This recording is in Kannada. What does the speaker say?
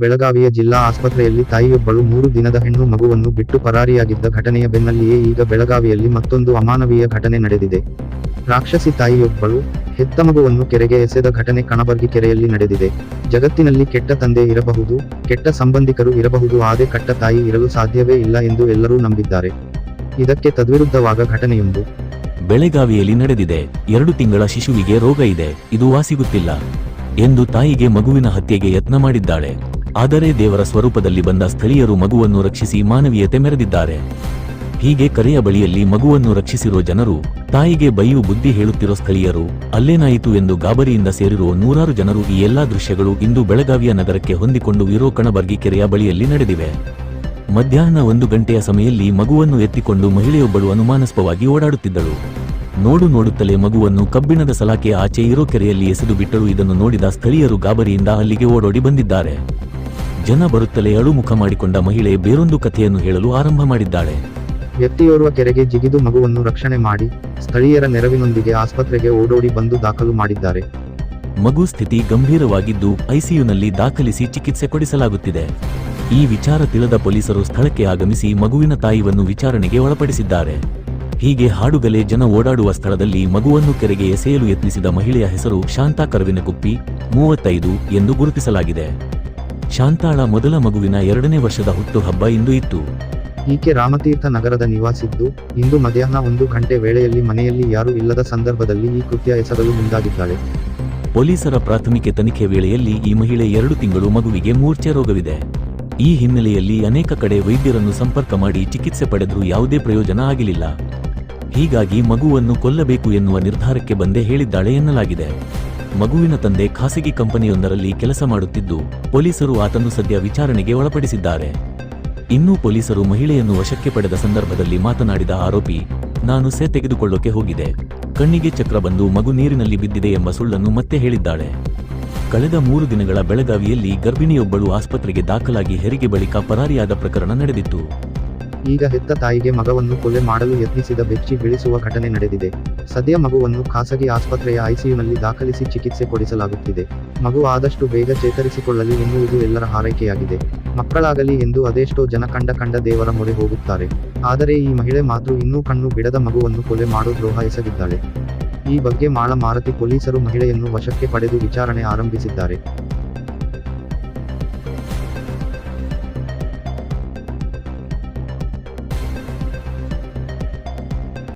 ಬೆಳಗಾವಿಯ ಜಿಲ್ಲಾ ಆಸ್ಪತ್ರೆಯಲ್ಲಿ ತಾಯಿಯೊಬ್ಬಳು ಮೂರು ದಿನದ ಹೆಣ್ಣು ಮಗುವನ್ನು ಬಿಟ್ಟು ಪರಾರಿಯಾಗಿದ್ದ ಘಟನೆಯ ಬೆನ್ನಲ್ಲಿಯೇ ಈಗ ಬೆಳಗಾವಿಯಲ್ಲಿ ಮತ್ತೊಂದು ಅಮಾನವೀಯ ಘಟನೆ ನಡೆದಿದೆ. ರಾಕ್ಷಸಿ ತಾಯಿಯೊಬ್ಬಳು ಹೆತ್ತ ಮಗುವನ್ನು ಕೆರೆಗೆ ಎಸೆದ ಘಟನೆ ಕಣಬರ್ಗಿ ಕೆರೆಯಲ್ಲಿ ನಡೆದಿದೆ. ಜಗತ್ತಿನಲ್ಲಿ ಕೆಟ್ಟ ತಂದೆ ಇರಬಹುದು, ಕೆಟ್ಟ ಸಂಬಂಧಿಕರು ಇರಬಹುದು ಆದೇ ಕಟ್ಟ ತಾಯಿ ಇರಲು ಸಾಧ್ಯವೇ ಇಲ್ಲ ಎಂದು ಎಲ್ಲರೂ ನಂಬಿದ್ದಾರೆ. ಇದಕ್ಕೆ ತದ್ವಿರುದ್ಧವಾದ ಘಟನೆಯೊಂದು. ಬೆಳಗಾವಿಯಲ್ಲಿ ನಡೆದಿದೆ. ಎರಡು ತಿಂಗಳ ಶಿಶುವಿಗೆ ರೋಗ ಇದೆ. ಇದು ವಾಸಿಗುತ್ತಿಲ್ಲ ಎಂದು ತಾಯಿಗೆ ಮಗುವಿನ ಹತ್ಯೆಗೆ ಯತ್ನ ಮಾಡಿದ್ದಾಳೆ. ಆದರೆ ದೇವರ ಸ್ವರೂಪದಲ್ಲಿ ಬಂದ ಸ್ಥಳೀಯರು ಮಗುವನ್ನು ರಕ್ಷಿಸಿ ಮಾನವೀಯತೆ ಮೆರೆದಿದ್ದಾರೆ. ಹೀಗೆ ಕರೆಯ ಬಳಿಯಲ್ಲಿ ಮಗುವನ್ನು ರಕ್ಷಿಸಿರುವ ಜನರು, ತಾಯಿಗೆ ಬೈಯು ಬುದ್ಧಿ ಹೇಳುತ್ತಿರುವ ಸ್ಥಳೀಯರು, ಅಲ್ಲೇನಾಯಿತು ಎಂದು ಗಾಬರಿಯಿಂದ ಸೇರಿರುವ ನೂರಾರು ಜನರು ಈ ಎಲ್ಲಾ ದೃಶ್ಯಗಳು ಇಂದು ಬೆಳಗಾವಿಯ ನಗರಕ್ಕೆ ಹೊಂದಿಕೊಂಡು ಇರೋ ಕಣಬರ್ಗಿ ಕೆರೆಯ ಬಳಿಯಲ್ಲಿ ನಡೆದಿವೆ. ಮಧ್ಯಾಹ್ನ ಒಂದು ಗಂಟೆಯ ಸಮಯಲ್ಲಿ ಮಗುವನ್ನು ಎತ್ತಿಕೊಂಡು ಮಹಿಳೆಯೊಬ್ಬಳು ಅನುಮಾನಸ್ಪವಾಗಿ ಓಡಾಡುತ್ತಿದ್ದಳು. ನೋಡು ನೋಡುತ್ತಲೇ ಮಗುವನ್ನು ಕಬ್ಬಿಣದ ಸಲಾಕೆ ಆಚೆ ಇರೋ ಕೆರೆಯಲ್ಲಿ ಎಸೆದು ಬಿಟ್ಟಳು ಇದನ್ನು ನೋಡಿದ ಸ್ಥಳೀಯರು ಗಾಬರಿಯಿಂದ ಅಲ್ಲಿಗೆ ಓಡೋಡಿ ಬಂದಿದ್ದಾರೆ. ಜನ ಬರುತ್ತಲೇ ಅಳುಮುಖ ಮಾಡಿಕೊಂಡ ಮಹಿಳೆ ಬೇರೊಂದು ಕಥೆಯನ್ನು ಹೇಳಲು ಆರಂಭ ಮಾಡಿದ್ದಾಳೆ. ವ್ಯಕ್ತಿಯೋರ್ವ ಕೆರೆಗೆ ಜಿಗಿದು ಮಗುವನ್ನು ರಕ್ಷಣೆ ಮಾಡಿ ಸ್ಥಳೀಯರ ನೆರವಿನೊಂದಿಗೆ ಆಸ್ಪತ್ರೆಗೆ ಓಡೋಡಿ ಬಂದು ದಾಖಲು ಮಾಡಿದ್ದಾರೆ. ಮಗು ಸ್ಥಿತಿ ಗಂಭೀರವಾಗಿದ್ದು ಐಸಿಯುನಲ್ಲಿ ದಾಖಲಿಸಿ ಚಿಕಿತ್ಸೆ ಕೊಡಿಸಲಾಗುತ್ತಿದೆ. ಈ ವಿಚಾರ ತಿಳಿದ ಪೊಲೀಸರು ಸ್ಥಳಕ್ಕೆ ಆಗಮಿಸಿ ಮಗುವಿನ ತಾಯಿಯನ್ನು ವಿಚಾರಣೆಗೆ ಒಳಪಡಿಸಿದ್ದಾರೆ. ಹೀಗೆ ಹಾಡುಗಲೆ ಜನ ಓಡಾಡುವ ಸ್ಥಳದಲ್ಲಿ ಮಗುವನ್ನು ಕೆರೆಗೆ ಎಸೆಯಲು ಯತ್ನಿಸಿದ ಮಹಿಳೆಯ ಹೆಸರು ಶಾಂತಾ ಕರವಿನಕುಪ್ಪಿ ಮೂವತ್ತೈದು ಎಂದು ಗುರುತಿಸಲಾಗಿದೆ. ಶಾಂತಾಳ ಮೊದಲ ಮಗುವಿನ ಎರಡನೇ ವರ್ಷದ ಹುಟ್ಟುಹಬ್ಬ ಇಂದು ಇತ್ತು. ಈಕೆ ರಾಮತೀರ್ಥ ನಗರದ ನಿವಾಸಿದ್ದು ಇಂದು ಮಧ್ಯಾಹ್ನ ಒಂದು ಗಂಟೆ ವೇಳೆಯಲ್ಲಿ ಮನೆಯಲ್ಲಿ ಯಾರೂ ಇಲ್ಲದ ಸಂದರ್ಭದಲ್ಲಿ ಈ ಕೃತ್ಯ ಎಸಗಲು ಮುಂದಾಗಿದ್ದಾಳೆ. ಪೊಲೀಸರ ಪ್ರಾಥಮಿಕ ತನಿಖೆ ವೇಳೆಯಲ್ಲಿ ಈ ಮಹಿಳೆ ಎರಡು ತಿಂಗಳು ಮಗುವಿಗೆ ಮೂರ್ಛೆ ರೋಗವಿದೆ. ಈ ಹಿನ್ನೆಲೆಯಲ್ಲಿ ಅನೇಕ ಕಡೆ ವೈದ್ಯರನ್ನು ಸಂಪರ್ಕ ಮಾಡಿ ಚಿಕಿತ್ಸೆ ಪಡೆದರೂ ಯಾವುದೇ ಪ್ರಯೋಜನ ಆಗಲಿಲ್ಲ ಹೀಗಾಗಿ ಮಗುವನ್ನು ಕೊಲ್ಲಬೇಕು ಎನ್ನುವ ನಿರ್ಧಾರಕ್ಕೆ ಬಂದೇ ಹೇಳಿದ್ದಾಳೆ ಎನ್ನಲಾಗಿದೆ. ಮಗುವಿನ ತಂದೆ ಖಾಸಗಿ ಕಂಪನಿಯೊಂದರಲ್ಲಿ ಕೆಲಸ ಮಾಡುತ್ತಿದ್ದು, ಪೊಲೀಸರು ಆತನ್ನು ಸದ್ಯ ವಿಚಾರಣೆಗೆ ಒಳಪಡಿಸಿದ್ದಾರೆ. ಇನ್ನೂ ಪೊಲೀಸರು ಮಹಿಳೆಯನ್ನು ವಶಕ್ಕೆ ಪಡೆದ ಸಂದರ್ಭದಲ್ಲಿ ಮಾತನಾಡಿದ ಆರೋಪಿ, ನಾನು ಸೆ ತೆಗೆದುಕೊಳ್ಳೋಕೆ ಹೋಗಿದೆ. ಕಣ್ಣಿಗೆ ಚಕ್ರ ಬಂದು ಮಗು ನೀರಿನಲ್ಲಿ ಬಿದ್ದಿದೆ ಎಂಬ ಸುಳ್ಳನ್ನು ಮತ್ತೆ ಹೇಳಿದ್ದಾಳೆ. ಕಳೆದ ಮೂರು ದಿನಗಳ ಬೆಳಗಾವಿಯಲ್ಲಿ ಗರ್ಭಿಣಿಯೊಬ್ಬಳು ಆಸ್ಪತ್ರೆಗೆ ದಾಖಲಾಗಿ ಹೆರಿಗೆ ಬಳಿಕ ಪರಾರಿಯಾದ ಪ್ರಕರಣ ನಡೆದಿತ್ತು. ಈಗ ಹೆತ್ತ ತಾಯಿಗೆ ಮಗವನ್ನು ಕೊಲೆ ಮಾಡಲು ಯತ್ನಿಸಿದ ಬೆಚ್ಚಿ ಬೆಳೆಸುವ ಘಟನೆ ನಡೆದಿದೆ. ಸದ್ಯ ಮಗುವನ್ನು ಖಾಸಗಿ ಆಸ್ಪತ್ರೆಯ ಐಸಿಯುನಲ್ಲಿ ದಾಖಲಿಸಿ ಚಿಕಿತ್ಸೆ ಕೊಡಿಸಲಾಗುತ್ತಿದೆ. ಮಗು ಆದಷ್ಟು ಬೇಗ ಚೇತರಿಸಿಕೊಳ್ಳಲಿ ಎನ್ನುವುದು ಎಲ್ಲರ ಹಾರೈಕೆಯಾಗಿದೆ. ಮಕ್ಕಳಾಗಲಿ ಎಂದು ಅದೆಷ್ಟೋ ಜನ ಕಂಡ ಕಂಡ ದೇವರ ಮೊರೆ ಹೋಗುತ್ತಾರೆ. ಆದರೆ ಈ ಮಹಿಳೆ ಮಾತ್ರ ಇನ್ನೂ ಕಣ್ಣು ಬಿಡದ ಮಗುವನ್ನು ಕೊಲೆ ಮಾಡೋ ದ್ರೋಹ ಎಸಗಿದ್ದಾಳೆ. ಈ ಬಗ್ಗೆ ಮಾಳ ಮಾರತಿ ಪೊಲೀಸರು ಮಹಿಳೆಯನ್ನು ವಶಕ್ಕೆ ಪಡೆದು ವಿಚಾರಣೆ ಆರಂಭಿಸಿದ್ದಾರೆ.